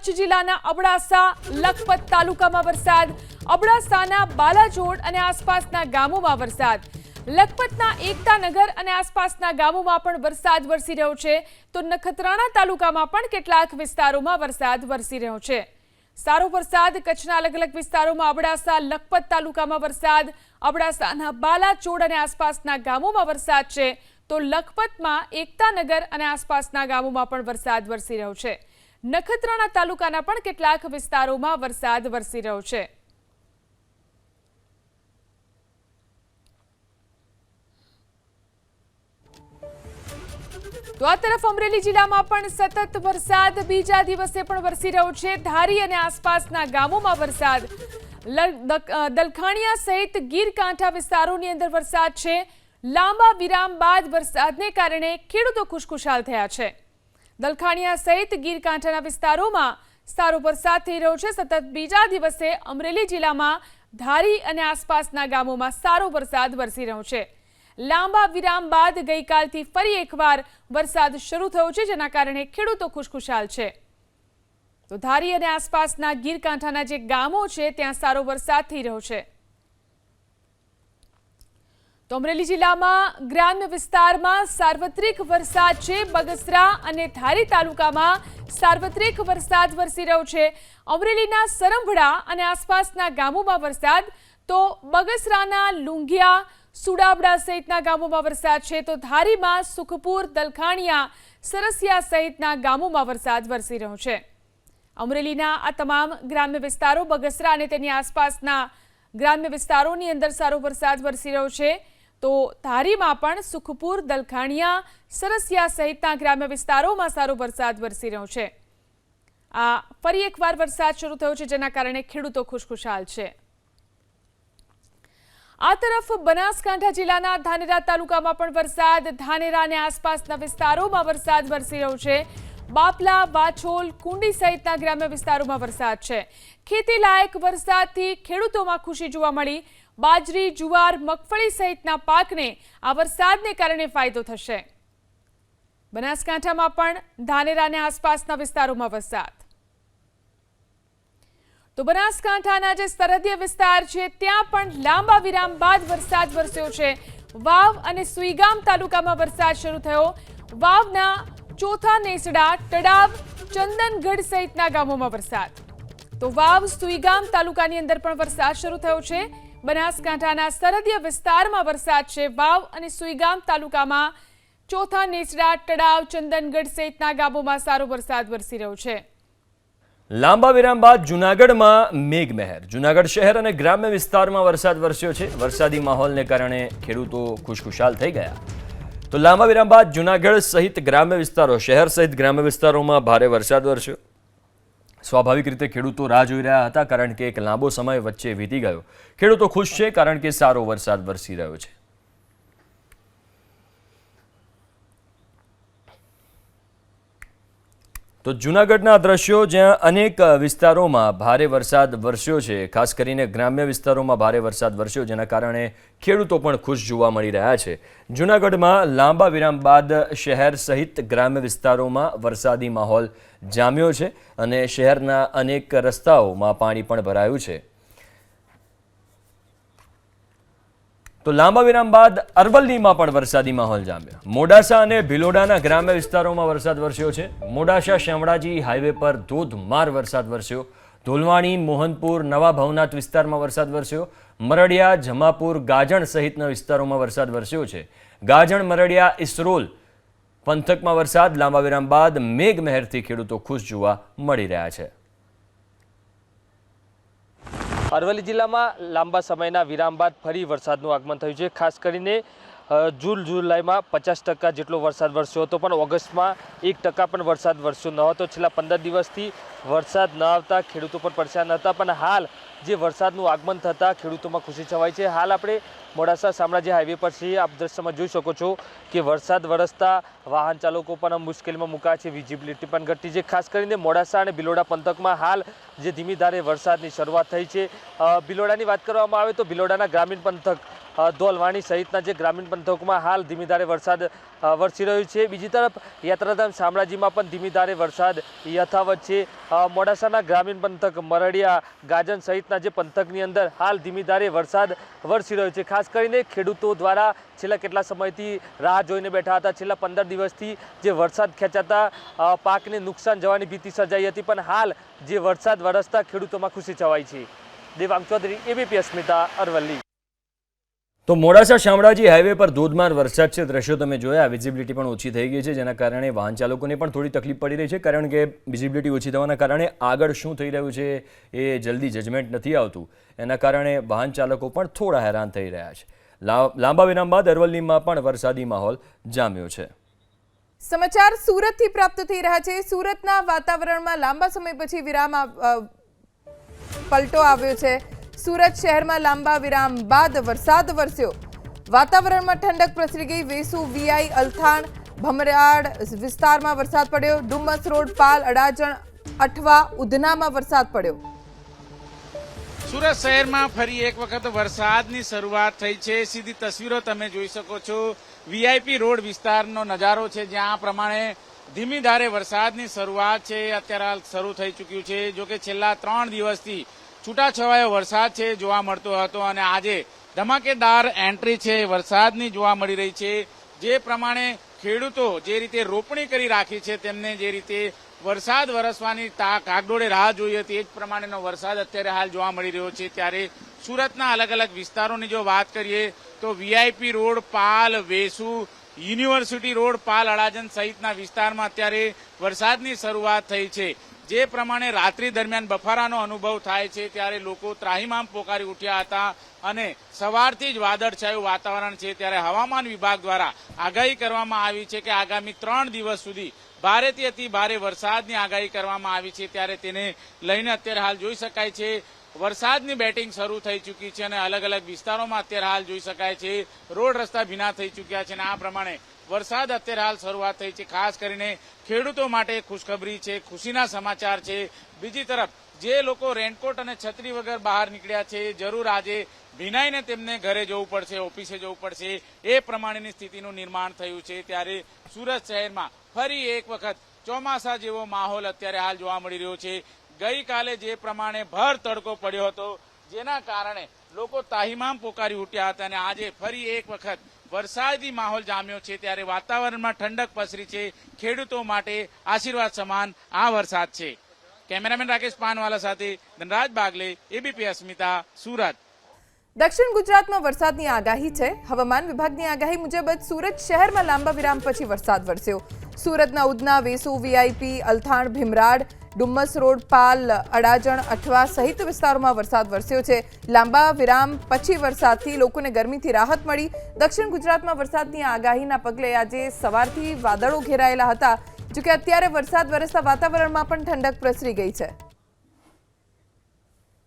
કચ્છ જિલ્લાના અબડાસા, લખપત તાલુકામાં વરસાદ, અબડાસાના બાલાજોડ અને આસપાસના ગામોમાં વરસાદ. લખપતના એકતાનગર અને આસપાસના ગામોમાં પણ વરસાદ વરસી રહ્યો છે. તો નખત્રાણા તાલુકામાં પણ કેટલાક વિસ્તારોમાં વરસાદ વરસી રહ્યો છે. સારો વરસાદ, કચ્છના અલગ અલગ વિસ્તારોમાં અબડાસા, લખપત તાલુકામાં વરસાદ, અબડાસાના બાલાચોડ અને આસપાસના ગામોમાં વરસાદ છે. તો લખપતમાં એકતાનગર અને આસપાસના ગામોમાં પણ વરસાદ વરસી રહ્યો છે. નખત્રાણા તાલુકાના પણ કેટલાક વિસ્તારોમાં વરસાદ વરસી રહ્યો છે. તો આ તરફ અમરેલી જિલ્લામાં પણ સતત વરસાદ, બીજા દિવસે પણ વરસી રહ્યો છે. ધારી અને આસપાસના ગામોમાં વરસાદ. દલખાણીયા સહિત ગીર કાંઠા વિસ્તારોની અંદર વરસાદ છે. લાંબા વિરામ બાદ વરસાદને કારણે ખેડૂતો ખુશખુશાલ થયા છે. દલખાણીયા સહિત ગીર કાંઠાના વિસ્તારોમાં સારો વરસાદ થઈ રહ્યો છે. સતત બીજા દિવસે અમરેલી જિલ્લામાં ધારી અને આસપાસના ગામોમાં સારો વરસાદ વરસી રહ્યો છે. લાંબા વિરામ બાદ ગઈકાલથી ફરી એકવાર વરસાદ શરૂ થયો છે, જેના કારણે ખેડૂતો ખુશખુશાલ છે. તો ધારી અને આસપાસના ગીર કાંઠાના જે ગામો છે, ત્યાં સારો વરસાદ થઈ રહ્યો છે. તો અમરેલી જિલ્લામાં ગ્રામ્ય વિસ્તારમાં સાર્વત્રિક વરસાદ છે. બગસરા અને ધારી તાલુકામાં સાર્વત્રિક વરસાદ વરસી રહ્યો છે. અમરેલીના સરંભડા અને આસપાસના ગામોમાં વરસાદ. તો બગસરાના લુંગિયા, સુડાબડા સહિતના ગામોમાં વરસાદ છે. તો ધારીમાં સુખપુર, દલખાણિયા, સરસિયા સહિતના ગામોમાં વરસાદ વરસી રહ્યો છે. અમરેલીના આ તમામ ગ્રામ્ય વિસ્તારો બગસરા અને તેની આસપાસના ગ્રામ્ય વિસ્તારોની અંદર સારો વરસાદ વરસી રહ્યો છે. તો ધારીમાં પણ સુખપુર, દલખાણિયા, સરસિયા સહિતના ગ્રામ્ય વિસ્તારોમાં સારો વરસાદ વરસી રહ્યો છે. આ ફરી એકવાર વરસાદ શરૂ થયો છે, જેના કારણે ખેડૂતો ખુશખુશાલ છે. આ તરફ બનાસકાંઠા જિલ્લાના ધાનેરા તાલુકામાં પણ વરસાદ, ધાનેરા અને આસપાસના વિસ્તારોમાં વરસાદ વરસી રહ્યો છે. બાપલા, વાછોલ, કુંડી સહિતના ગ્રામ્ય વિસ્તારોમાં વરસાદ છે. ખેતી લાયક વરસાદથી ખેડૂતોમાં ખુશી જોવા મળી. બાજરી, જુવાર, મગફળી સહિતના પાકને આ વરસાદને કારણે ફાયદો થશે. બનાસકાંઠામાં પણ ધાનેરાને આસપાસના વિસ્તારોમાં વરસાદ. તો બનાસકાંઠાના જે સરહદીય વિસ્તાર છે, ત્યાં પણ લાંબા વિરામ બાદ વરસાદ વરસ્યો છે. વાવ અને સુઈગામ તાલુકામાં વરસાદ શરૂ થયો. વાવના ચોથા નેસડા, તળાવ, ચંદનગઢ સહિતના ગામોમાં વરસાદ. તો વાવ, સુઈગામ તાલુકાની અંદર પણ વરસાદ શરૂ થયો છે. બનાસકાંઠાના સરહદીય વિસ્તારમાં વરસાદ છે. વાવ અને સુઈગામ તાલુકામાં ચોથા નેસડા, તળાવ, ચંદનગઢ સહિતના ગામોમાં સારો વરસાદ વરસી રહ્યો છે. લાંબા વિરામ બાદ જૂનાગઢમાં મેઘમહેર. જૂનાગઢ શહેર અને ગ્રામ્ય વિસ્તારમાં વરસાદ વરસ્યો છે. વરસાદી માહોલને કારણે ખેડૂતો ખુશખુશાલ થઈ ગયા. તો લાંબા વિરામ બાદ જૂનાગઢ સહિત ગ્રામ્ય વિસ્તારો, શહેર સહિત ગ્રામ્ય વિસ્તારોમાં ભારે વરસાદ વરસ્યો. સ્વાભાવિક રીતે ખેડૂતો રાહ જોઈ રહ્યા હતા કારણ કે એક લાંબો સમય વચ્ચે વીતી ગયો. ખેડૂતો ખુશ છે કારણ કે સારો વરસાદ વરસી રહ્યો છે. તો જૂનાગઢના દ્રશ્યો જ્યાં અનેક વિસ્તારોમાં ભારે વરસાદ વરસ્યો છે, ખાસ કરીને ગ્રામ્ય વિસ્તારોમાં ભારે વરસાદ વરસ્યો, જેના કારણે ખેડૂતો પણ ખુશ જોવા મળી રહ્યા છે. જૂનાગઢમાં લાંબા વિરામ બાદ શહેર સહિત ગ્રામ્ય વિસ્તારોમાં વરસાદી માહોલ જામ્યો છે અને શહેરના અનેક રસ્તાઓમાં પાણી પણ ભરાયું છે. તો લાંબા વિરામ બાદ અરવલ્લીમાં પણ વરસાદી માહોલ જામ્યો. મોડાસા અને ભિલોડાના ગ્રામ્ય વિસ્તારોમાં વરસાદ વરસ્યો છે. મોડાસા શામળાજી હાઈવે પર ધોધમાર વરસાદ વરસ્યો. ધોલવાણી, મોહનપુર, નવા ભવનાથ વિસ્તારમાં વરસાદ વરસ્યો. મરડિયા, જમાપુર, ગાજણ સહિતના વિસ્તારોમાં વરસાદ વરસ્યો છે. ગાજણ, મરડિયા, ઇસરોલ પંથકમાં વરસાદ. લાંબા વિરામ બાદ મેઘમહેરથી ખેડૂતો ખુશ જોવા મળી રહ્યા છે. અરવલ્લી જિલ્લામાં લાંબા સમયના વિરામ બાદ ફરી વરસાદનું આગમન થયું છે. ખાસ કરીને જૂન જુલાઈમાં પચાસ ટકા જેટલો વરસાદ વરસ્યો હતો, પણ ઓગસ્ટમાં એક ટકા પણ વરસાદ વરસ્યો ન હતો. છેલ્લા પંદર દિવસથી વરસાદ ન આવતા ખેડૂતો પણ પરેશાન હતા, પણ હાલ જે વરસાદનું આગમન થતાં ખેડૂતોમાં ખુશી છવાય છે. હાલ આપણે મોડાસા શામળાજી હાઈવે પર છીએ. આપ દ્રશ્યમાં જોઈ શકો છો કે વરસાદ વરસતા વાહન ચાલકો પણ મુશ્કેલીમાં મુકાયા છે. વિઝિબિલિટી પણ ઘટી છે. ખાસ કરીને મોડાસા અને બિલોડા પંથકમાં હાલ જે ધીમી ધારે વરસાદની શરૂઆત થઈ છે. બિલોડાની વાત કરવામાં આવે તો બિલોડાના ગ્રામીણ પંથક ધોલવાણી સહિતના જે ગ્રામીણ પંથકોમાં હાલ ધીમી ધારે વરસાદ વરસી રહ્યો છે. બીજી તરફ યાત્રાધામ શામળાજીમાં પણ ધીમી ધારે વરસાદ યથાવત છે. મોડાસાના ગ્રામીણ પંથક મરડિયા, ગાજન સહિતના જે પંથકની અંદર હાલ ધીમી ધારે વરસાદ વરસી રહ્યો છે. ખાસ કરીને ખેડૂતો દ્વારા છેલ્લા કેટલા સમયથી રાહ જોઈને બેઠા હતા. છેલ્લા પંદર દિવસથી જે વરસાદ ખેંચાતા પાકને નુકસાન જવાની ભીતિ સર્જાઈ હતી, પણ હાલ જે વરસાદ વરસતા ખેડૂતોમાં ખુશી છવાઈ છે. દેવાંગ ચૌધરી એબીપી અસ્મિતા અરવલ્લી. તો મોડાસા શામળાજી હાઈવે પર ધોધમાર વરસાદ છે. દ્રશ્યો તમે જોયા. વિઝિબિલિટી પણ ઓછી થઈ ગઈ છે, જેના કારણે વાહન ચાલકોને પણ થોડી તકલીફ પડી રહી છે, કારણ કે વિઝિબિલિટી ઓછી થવાના કારણે આગળ શું થઈ રહ્યું છે એ જલ્દી જજમેન્ટ નથી આવતું. એના કારણે વાહન ચાલકો પણ થોડા હેરાન થઈ રહ્યા છે. લાંબા વિરામ બાદ અરવલ્લીમાં પણ વરસાદી માહોલ જામ્યો છે. સમાચાર સુરતથી પ્રાપ્ત થઈ રહ્યા છે. સુરતના વાતાવરણમાં લાંબા સમય પછી વિરામ પલટો આવ્યો છે. સુરત શહેરમાં લાંબા વિરામ બાદ વરસાદ વરસ્યો. વાતાવરણમાં ઠંડક પ્રસરી ગઈ. વેસુ, વીઆઈ, અલથાણ, ભમરાડ વિસ્તારમાં વરસાદ પડ્યો. ડુમસ રોડ, પાલ, અડાજણ, અઠવા, ઉધનામાં વરસાદ પડ્યો. સુરત શહેરમાં ફરી એક વખત વરસાદની શરૂઆત થઈ છે. સીધી તસવીરો તમે જોઈ શકો છો. વીઆઈપી રોડ વિસ્તારનો નજારો છે, જ્યાં આ પ્રમાણે ધીમી ધારે વરસાદની શરૂઆત છે. અત્યારે શરૂ થઈ ચૂક્યું છે. જો કે છેલ્લા ત્રણ દિવસથી છૂટાછવાયો વરસાદ છે જોવા મળતો હતો અને આજે ધમાકેદાર એન્ટ્રી છે. વરસાદની જોવા મળી રહી છે. જે પ્રમાણે ખેડૂતો જે રીતે રોપણી કરી રાખી છે તેમને જે રીતે વરસાદ વરસવાની તા કાગડોળે રાહ જોઈ હતી, એ જ પ્રમાણેનો વરસાદ અત્યારે હાલ જોવા મળી રહ્યો છે. ત્યારે સુરતના અલગ અલગ વિસ્તારોની જો વાત કરીએ તો VIP road, Pal, Vesu, university road, Pal Adajan સહિતના વિસ્તારમાં અત્યારે વરસાદની શરૂઆત થઈ છે. જે પ્રમાણે રાત્રિ દરમિયાન બફારાનો અનુભવ થાય છે, ત્યારે લોકો ત્રાહીમામ પોકારી ઉઠ્યા હતા અને સવારથી જ વાદળછાયું વાતાવરણ છે. ત્યારે હવામાન વિભાગ દ્વારા આગાહી કરવામાં આવી છે કે આગામી ત્રણ દિવસ સુધી ભારેથી અતિ ભારે વરસાદની આગાહી કરવામાં આવી છે. ત્યારે તેને લઈને અત્યારે હાલ જોઈ શકાય છે, વરસાદની બેટિંગ શરૂ થઈ ચૂકી છે અને અલગ અલગ વિસ્તારોમાં અત્યારે હાલ જોઈ શકાય છે, રોડ રસ્તા ભીના થઈ ચૂક્યા છે અને આ પ્રમાણે વરસાદ અત્યારે હાલ શરૂઆત થઈ છે. ખાસ કરીને ખેડૂતો માટે ખુશખબરી છે, ખુશીના સમાચાર છે. બીજી તરફ જે લોકો રેનકોટ અને છત્રી વગર બહાર નીકળ્યા છે, જરૂર આજે ભીનાઈને તેમને ઘરે જવું પડશે, ઓફિસે જવું પડશે. એ પ્રમાણેની સ્થિતિનું નિર્માણ થયું છે. ત્યારે સુરત શહેરમાં ફરી એક વખત ચોમાસા જેવો માહોલ અત્યારે હાલ જોવા મળી રહ્યો છે. ગઈકાલે જે પ્રમાણે ભર તડકો પડ્યો હતો, જેના કારણે લોકો તાહીમામ પોકારી ઉઠ્યા હતા અને આજે ફરી એક વખત વરસાદી માહોલ જામ્યો છે. ત્યારે વાતાવરણમાં ઠંડક પસરી છે. ખેડૂતો માટે આશીર્વાદ સમાન આ વરસાદ છે. કેમેરામેન રાકેશ પાનવાલા સાથે ધનરાજ બાગલે એબીપી અસ્મિતા, સુરત. દક્ષિણ ગુજરાતમાં વરસાદની આગાહી છે. હવામાન વિભાગની આગાહી મુજબ જ સુરત શહેરમાં લાંબા વિરામ પછી વરસાદ વરસ્યો. સુરતના ઉદના વેસુ વીઆઈપી અલથાણ, ભીમરાડ, ડુમ્મસ રોડ, પાલ, અડાજણ, અઠવા સહિત વિસ્તારોમાં વરસાદ વરસ્યો છે. લાંબા વિરામ પછી વરસાદથી લોકોને ગરમીથી રાહત મળી. દક્ષિણ ગુજરાતમાં વરસાદની આગાહીના પગલે આજે સવારથી વાદળો ઘેરાયેલા હતા. જોકે અત્યારે વરસાદ વરસતા વાતાવરણમાં પણ ઠંડક પ્રસરી ગઈ છે.